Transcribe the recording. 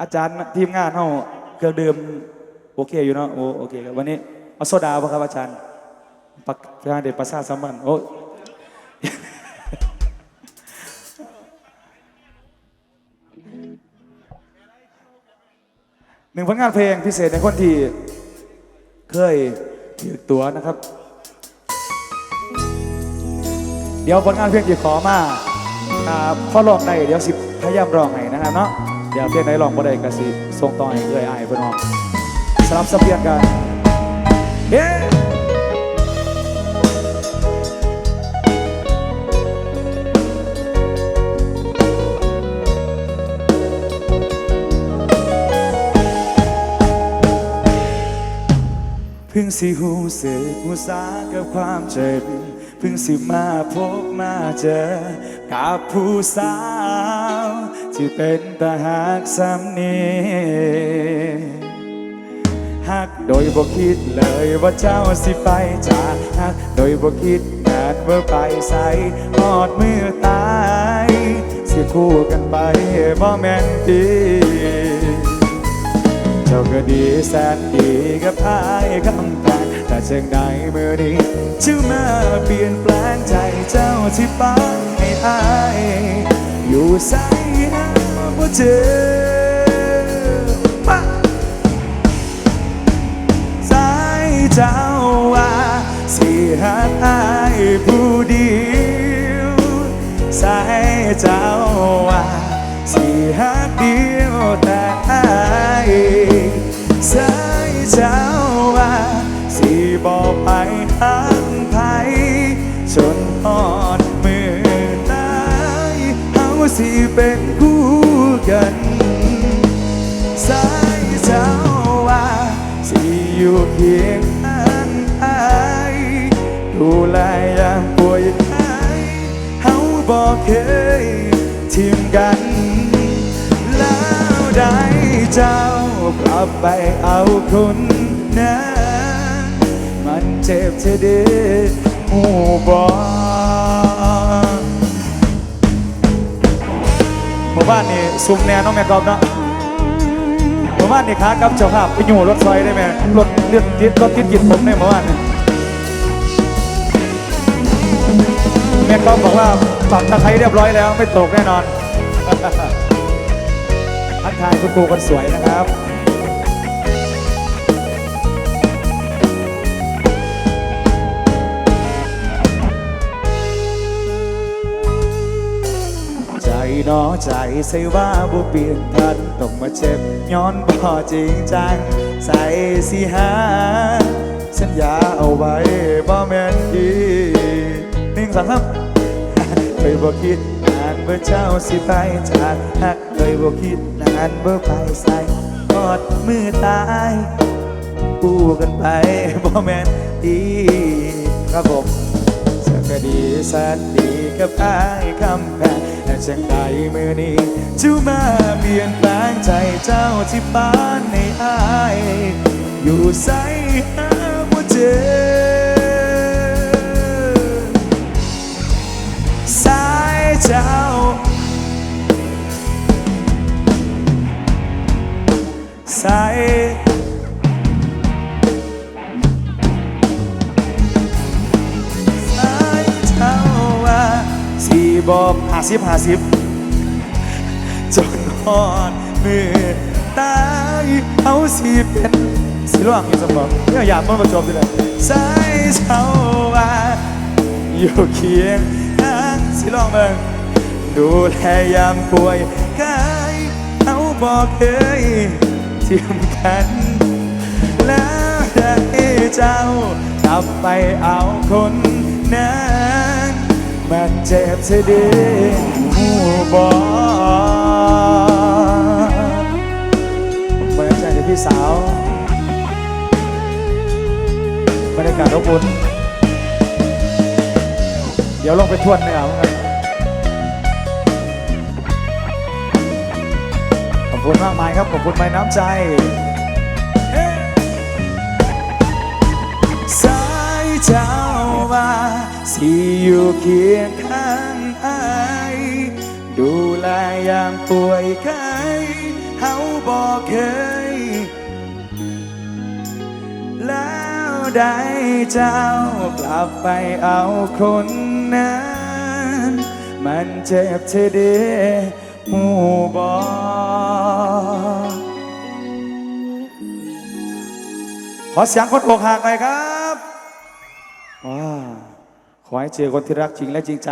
อาจารย์ทีมงานเฮาเครื่องดื่มโอเคอยู่เนาะโอโอเคครับวันนี้เอาโซดาป่ะครับอาจารย์ปักงานเด็ดประสาสัมพันธ์โอ้หนึ่งผลงานเพลงพิเศษในคนที่เคยถือตัวนะครับ เดี๋ยวผลงานเพลงที่ขอมาอ่าพอลองได้เดี๋ยวสิพยายามร้องให้นะครับเนาะ เดี๋ยวเพลงไหนร้องบ่ได้ก็สิส่งต่อให้เอื้อยอายเพื่อนน้องสลับสับเปลี่ยนกันเย้เพึ่งสิหูเสกหูสากับความเจ็บเพึ่งสิมาพบมาเจอกับผู้สาว ที่เป็นตาหักซ้ำนี้หักโดยบ่คิดเลยว่าเจ้าสิไปจากหักโดยบ่คิดแาดว่าไปใส่หอดมือตายสิคู่กันไปบ่แม่นดีเจ้าก็ดีแสนดีกับพายคำแพงแต่เชิงใดเมื่อนี้ชื่อมาเปลี่ยนแปลงใจเจ้าที่ปังให้อายอยู่ใส่ หาบ่เจอมาสายเจ้าว่าสิหักอายผู้เดียวสายเจ้าว่าสิหักเดียวแต่อายสายเจ้าว่าสิบอกไปหักไผจนหอดมือตายเฮาสิเป็น เคยทิ้งกัน แล้วได้เจ้ากลับไปเอาคนนั้นมันเจ็บเธอเด้หูบอกหมู่บ้านนี่ซุ่มแน่น้องแม่กอบเนาะหมู่บ้านนี่ค้ากับเจ้าภาพไปอยู่รถไฟได้ไหมรถเลือดติดรถติดกินผมในหมู่บ้านนี่แม่กอบบอกว่า ปักตะไคร้เรียบร้อยแล้วไม่ตกแน่นอนทักทายคุณครูคนสวยนะครับใจหนอใจใส่ว่าบ่เปลี่ยนพันต้องมาเจ็บย้อนบ่จริงจังใส่สิหาสัญญาเอาไว้บ่แม่นดีหนึ่งสองสาม ยบ่คิดนานเมื่อเจ้าสิไปจากหักเคยบ่คิดนานเมื่อไปใส่กอดมือตายคู่กันไปบ่แม่นดีครับผมสียก็ดีแสนดีกับอายคำแพงแต่จังใดมือนี้จูมาเปลี่ยนแปลงใจเจ้าที่บ้านในอาย อยู่ใส่หาบ่เจอ เจ้าสายสายเจ้าว่าสี่บอกห้าสิบห้าสิบจนหอดมือตายเอาสีเป็นสีร่วงอยู่สมองเนี่ยอยากมันมาจบเลยสายเจ้าว่าอยู่เคียงข้างสิลองเบิ่ง ดูแลยามป่วยกายเอาบอกเคยเทียมกัน แล้วได้เจ้ากลับไปเอาคนนั้นมันเจ็บเสียดีหูบอกบรรยากาศจพี่สาวบรรยากาศอบอุ่นเดี๋ยวลงไปทวนเนื้อมับ คุณมากมายครับ ขอบคุณไม้น้ำใจสายเจ้าว่าสิอยู่เคียงข้างอายดูแลยามป่วยไข้เฮาบอกเคย แล้วได้เจ้ากลับไปเอาคนนั้น มันเจ็บเธอเดี หูบอขอเสียงคนอกหักหน่อยครับ ขอให้เจอคนที่รักจริงและจริงใจ